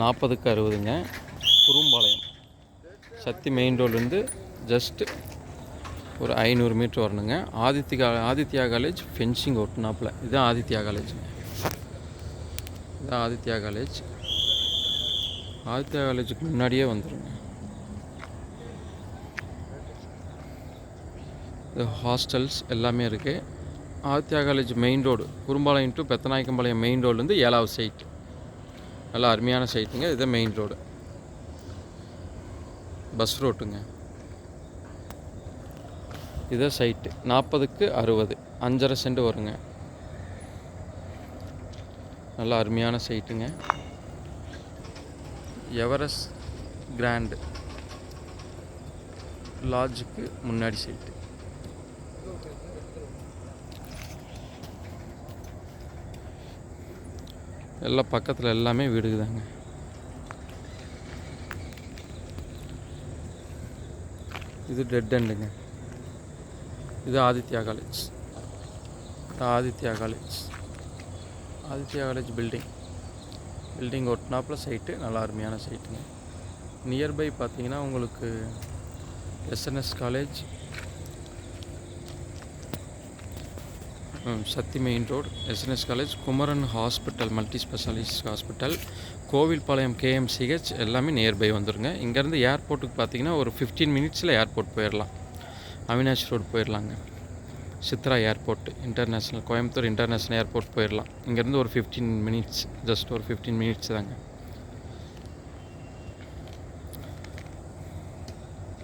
நாற்பதுக்கு அறுபதுங்க. குறும்பாளையம். சக்தி மெயின் ரோட்லேருந்து ஜஸ்ட்டு ஒரு ஐநூறு மீட்ரு வரணுங்க. ஆதித்யா ஆதித்யா காலேஜ் ஃபென்சிங் ஒட்டினாப்புல இதுதான் ஆதித்யா காலேஜுங்க இதுதான் ஆதித்யா காலேஜ் ஆதித்யா காலேஜுக்கு முன்னாடியே வந்துடுங்க இது ஹாஸ்டல்ஸ் எல்லாமே இருக்குது Aditya college main road Kurumbalayam to Pethanaickenpalayam main ரோட்லேருந்து ஏழாவது சைட் நல்லா அருமையான சைட்டுங்க இது மெயின் ரோடு பஸ் ரோட்டுங்க இதான் சைட்டு நாற்பதுக்கு அறுபது. அஞ்சரை சென்ட் வருங்க. நல்லா அருமையான சைட்டுங்க எவரெஸ்ட் கிராண்டு லாட்ஜுக்கு முன்னாடி சைட்டு எல்லாம் பக்கத்தில் எல்லாமே வீடுதாங்க. இது டெட் எண்டுங்க இது Aditya college Aditya college Aditya college building building ஒட்டினாப்பில் site நல்லா அருமையான சைட்டுங்க நியர்பை பார்த்தீங்கன்னா உங்களுக்கு SNS college Sakthi main road SNS college Kumaran hospital multi specialist hospital Kovilpalayam KMCH எல்லாமே நியர்பை வந்துருங்க. இங்கேருந்து ஏர்போர்ட்டுக்கு பார்த்தீங்கன்னா ஒரு ஃபிஃப்டீன் மினிட்ஸில் ஏர்போர்ட் போயிடலாம். Avinash road போயிடலாங்க. Chitra airport international Coimbatore international airport போயிடலாம். இங்கேருந்து ஒரு ஃபிஃப்டீன் மினிட்ஸ் ஜஸ்ட் ஒரு ஃபிஃப்டீன் மினிட்ஸ் தாங்க.